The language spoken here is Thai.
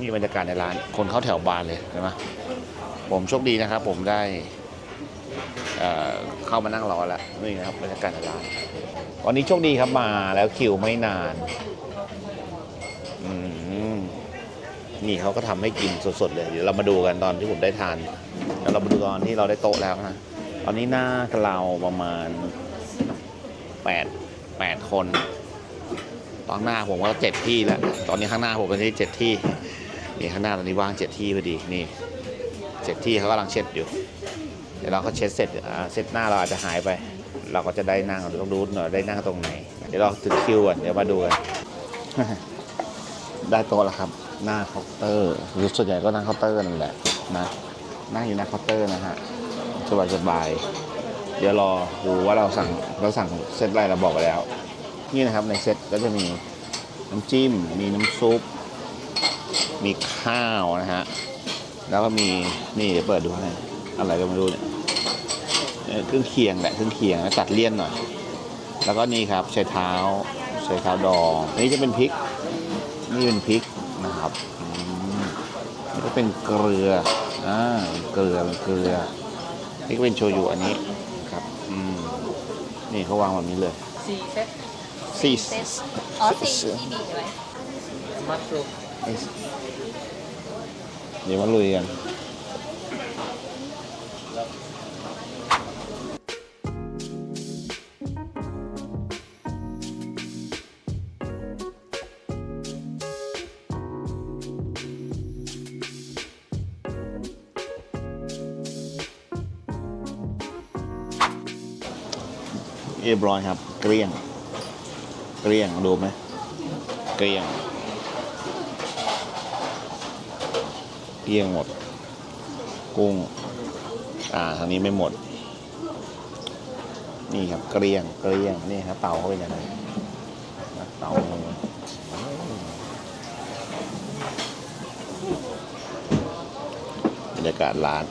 นี่บรรยากาศในร้าน คนเข้าแถวบานเลยใช่ไหมผมโชคดีนะครับ ผมได้เข้ามานั่งรอแล้วนี่นะครับบรรยากาศในร้านวันนี้โชคดีครับมาแล้วคิวไม่นานอนี่เขาก็ทำให้กินสดๆเลยเดี๋ยวเรามาดูกันตอนที่ผมได้ทานแล้วเรามาดูตอนที่เราได้โต๊ะแล้วนะตอนนี้หน้าเราประมาณแปดแปดคนตอนหน้าผมก็เจ็ดที่แล้ว ตอนนี้ข้างหน้าผมเป็นที่เจ็ดที่ นี่ข้างหน้าตอนนี้ว่างเจ็ดที่พอดีนี่เจ็ดที่เขากำลังเช็ดอยู่ เดี๋ยวเราก็เช็ดเสร็จอ่าเซตหน้าเราอาจจะหายไป เราก็จะได้นั่งต้องรู้หน่อยได้นั่งตรงไหน เดี๋ยวเราถึงคิวก่อนเดี๋ยวมาดูกันได้โต๊ะแล้วครับหน้าเคาน์เตอร์ส่วนใหญ่ก็นั่งเคาน์เตอร์นั่นแหละนะนั่งอยู่หน้าเคาน์เตอร์นะฮะสบายสบายๆเดี๋ยวรอดูว่าเราสั่งเราสั่งเซตอะไรเราบอกไปแล้ว นี่นะครับในเซตก็จะมีน้ำจิ้มมีน้ำซุป มีข้าวนะฮะ แล้วก็มีนี่เดี๋ยวเปิดดูให้อะไรก็ไม่รู้เนี่ยเอ่อเครื่องเคียงแหละเครื่องเคียงแล้วตัดเลี่ยนหน่อย แล้วก็นี่ครับใช้เท้าใช้เท้าดองอันนี้จะเป็นพริก นี่เป็นพริกนะครับอืมนี่ก็เป็นเกลืออ่าเป็นเกลือเป็นเกลือ นี่ก็เป็นโชยุอันนี้ครับอืมนี่เขาวางแบบนี้เลยสี่เซตสี่เซตอ๋อสี่ที่บีไว้มัดรูม เดี๋ยวมาลุยกันเรียบร้อยครับ เกลี้ยง เกลี้ยงดูไหม เกลี้ยง เกี้ยงหมด กุ้ง อ่าทางนี้ไม่หมด นี่ครับเกลี้ยงเกลี้ยงนี่ครับเตาเขาเป็นยังไงเตาบรรยากาศร้าน